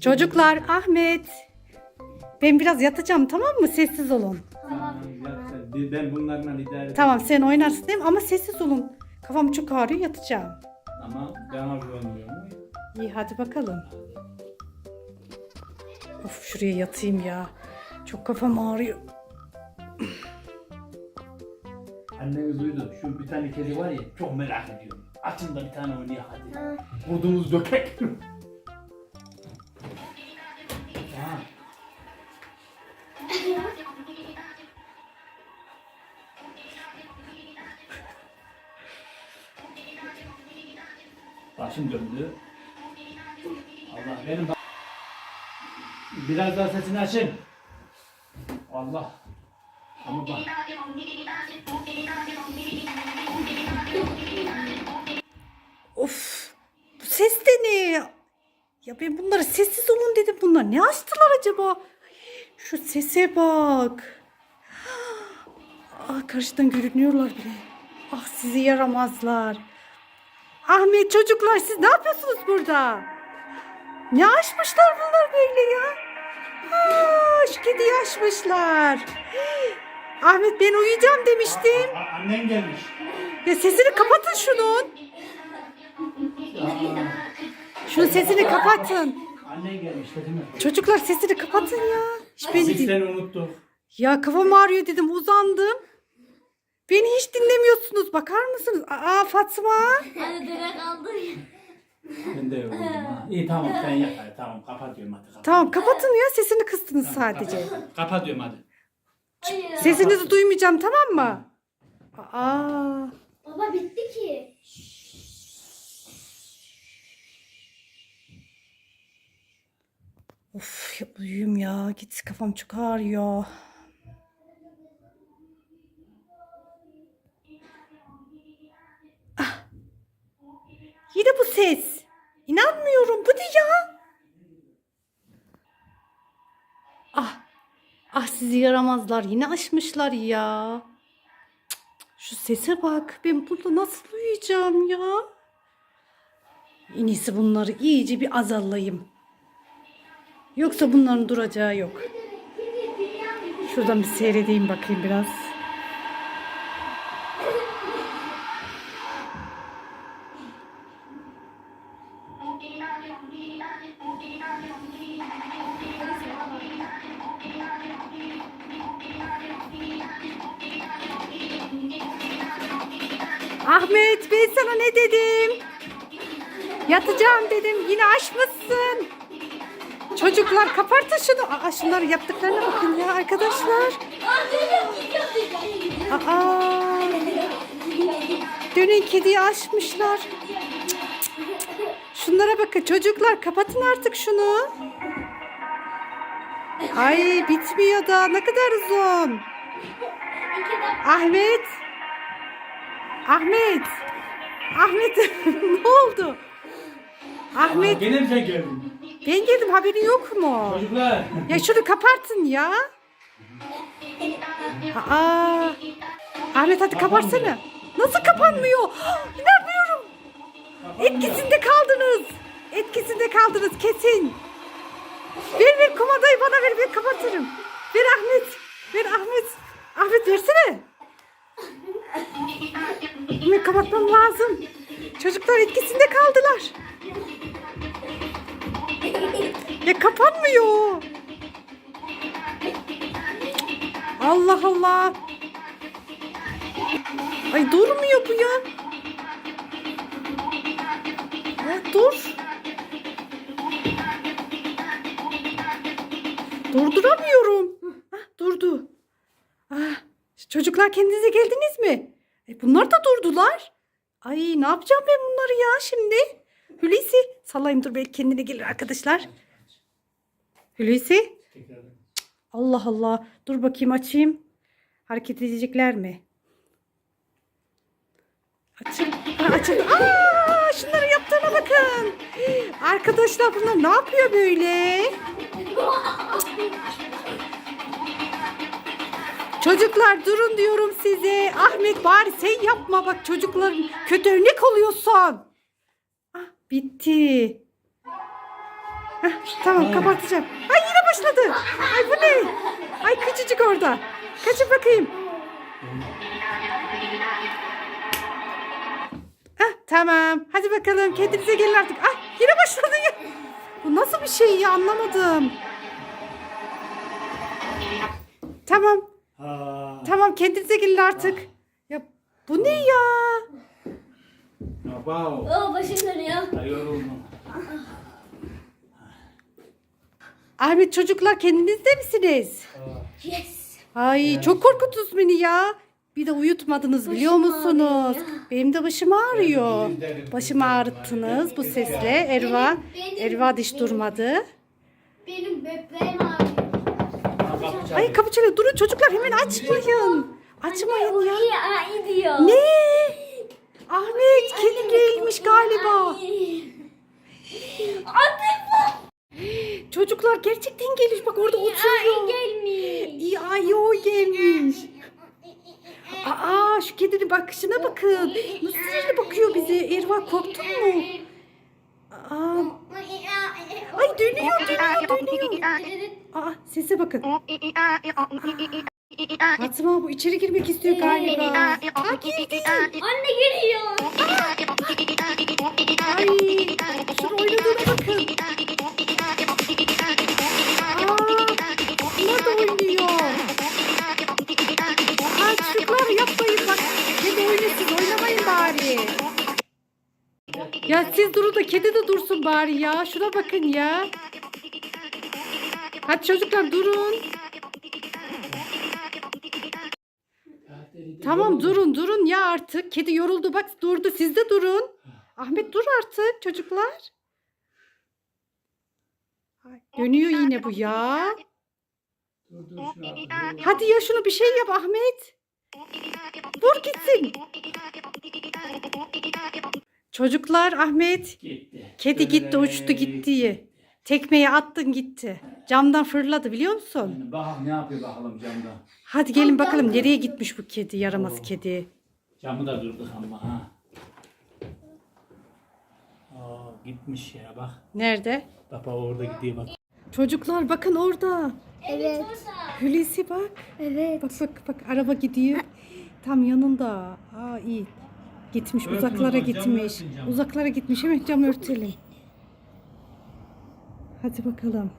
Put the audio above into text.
Çocuklar Ahmet. Ben biraz yatacağım tamam mı? Sessiz olun. Tamam. Ben bunlarla idare ederim. Tamam sen oynarsın değil mi? Ama sessiz olun. Kafam çok ağrıyor yatacağım. Ama bana güvenmiyorum. İyi hadi bakalım. Of şuraya yatayım ya. Çok kafam ağrıyor. Annemiz uyudu. Şu bir tane kedi var ya çok merak ediyorum. Açın da bir tane oynayalım hadi. Vurduğumuz dökek. Başım döndü. Allah benim Biraz daha sesini açın. Allah. Ama bak. Of bu ses de ne? Ya ben bunlara sessiz olun dedim. Bunlar ne açtılar acaba? Şu sese bak. Ah karşıdan görünüyorlar bile. Ah sizi yaramazlar. Ahmet çocuklar siz ne yapıyorsunuz burada? Ne açmışlar bunlar böyle ya? Şu kediyi açmışlar. Ahmet ben uyuyacağım demiştim. A- Annen gelmiş. Ya sesini kapatın şunun. Aa, Şunun sesini kapatın. annen gelmiş değil mi? Çocuklar sesini kapatın ya. Hiç beni Biz seni unuttuk. Ya kafam ağrıyor dedim uzandım. Beni hiç dinlemiyorsunuz. Bakar mısınız? Aa Fatma. Hadi dere kaldı. Ben de yoruldum ha. İyi tamam sen yap hadi tamam kapatıyorum hadi. Kapat. Tamam kapatın ya sesini kıstınız sadece. Kapat. Kapatıyorum hadi. Hayır. Sesinizi duymayacağım tamam mı? Aa. Baba bitti ki. Of ya uyuyayım ya. Git kafam çok ağrıyor. Yine bu ses. İnanmıyorum. Bu ne ya? Ah. Ah sizi yaramazlar. Yine açmışlar ya. Şu sese bak. Ben burada nasıl uyuyacağım ya? En iyisi bunları iyice bir azallayayım. Yoksa bunların duracağı yok. Şuradan bir seyredeyim bakayım biraz. Ahmet ben sana ne dedim? Yatacağım dedim yine açmışsın. Çocuklar kapatın şunu. Aa, şunları yaptıklarına bakın ya arkadaşlar. Aa dönün kediyi açmışlar. Şunlara bakın çocuklar kapatın artık şunu. Ay bitmiyor da ne kadar uzun. Ahmet. Ahmet. Ahmet ne oldu? Ahmet gene mi sen geldin? ben geldim haberi yok mu? Çocuklar. Ya şunu kapartın ya. Aa. Ahmet hadi kapatsana. Nasıl kapanmıyor? İnanmıyorum. Etkisinde kaldınız. Etkisinde kaldınız kesin. Ver ver kumandayı bana ver ben kapatırım. Ver Ahmet. Ver Ahmet. Ahmet versene. Ahmet kapatmam lazım. Çocuklar etkisinde kaldılar. Ya kapanmıyor. Allah Allah. Ay durmuyor bu ya. Ya dur. Durduramıyorum. Hah, durdu. Ah, çocuklar kendinize geldiniz mi? E, bunlar da durdular. Ay ne yapacağım ben bunları ya şimdi? Hulusi sallayayım dur belki kendine gelir arkadaşlar. Hulusi. Allah Allah dur bakayım açayım. Hareket edecekler mi? Açın. Açın. Aa, şunları yaptığına bakın. Arkadaşlar bunlar ne yapıyor böyle? Çocuklar durun diyorum size. Ahmet bari sen yapma bak çocukların kötü örnek oluyorsun. Ah bitti. Heh, tamam kapatacağım. Ay yine başladı. Ay bu ne? Ay küçücük orada. Kaçın bakayım. Ah tamam. Hadi bakalım kendinize gelin artık. Ah yine başladı ya. Bu nasıl bir şey ya anlamadım. Kendinize gelin artık. Ya bu ne ya? Wow. Oh başım dönüyor. Ay yoruldum. Ahmet çocuklar kendinizde misiniz? Yes. Ay çok korkuttunuz beni ya. Bir de uyutmadınız biliyor Başım musunuz? ağrıyor. Benim de başım ağrıyor. Benim de- Başımı ağrıttınız bu sesle. Erva, benim- Erva diş durmadı. Benim böbreğim ağrıyor. Ay kapı çalıyor. Durun çocuklar hemen açmayın. Açmayın ya. Ay diyor. Ne? Ahmet kedi gelmiş galiba. Anne Çocuklar gerçekten gelmiş. Bak orada oturuyor. gelmiş. İyi ay o gelmiş. Aa şu kedinin bakışına bakın. Nasıl öyle bakıyor bize? Erva korktun mu? Aa, dönüyor dönüyor dönüyor. Aa sese bakın. Fatma bu içeri girmek istiyor galiba. Aa girdi. Anne geliyor. Ay şunu oynadığına bakın. Aa bunlar da oynuyor. Siz durun da kedi de dursun bari ya. Şuna bakın ya. Hadi çocuklar durun. Tamam durun durun ya artık. Kedi yoruldu bak durdu. Siz de durun. Ahmet dur artık çocuklar. Dönüyor yine bu ya. Hadi ya şunu bir şey yap Ahmet. Vur gitsin. Çocuklar Ahmet. Gitti. Kedi gitti uçtu gitti. Tekmeyi attın gitti. Camdan fırladı biliyor musun? Yani Bakalım ne yapıyor bakalım camda. Hadi gelin bakalım nereye gitmiş bu kedi yaramaz kedi. Camı da durduk ama ha. Aa, gitmiş ya bak. Nerede? Baba orada gidiyor bak. Çocuklar bakın orada. Evet. Hulusi bak. Evet. Bak bak bak araba gidiyor. Tam yanında. Aa iyi. Gitmiş Örtün uzaklara gitmiş. Uzaklara gitmiş. Hemen cam örtelim. Hadi bakalım.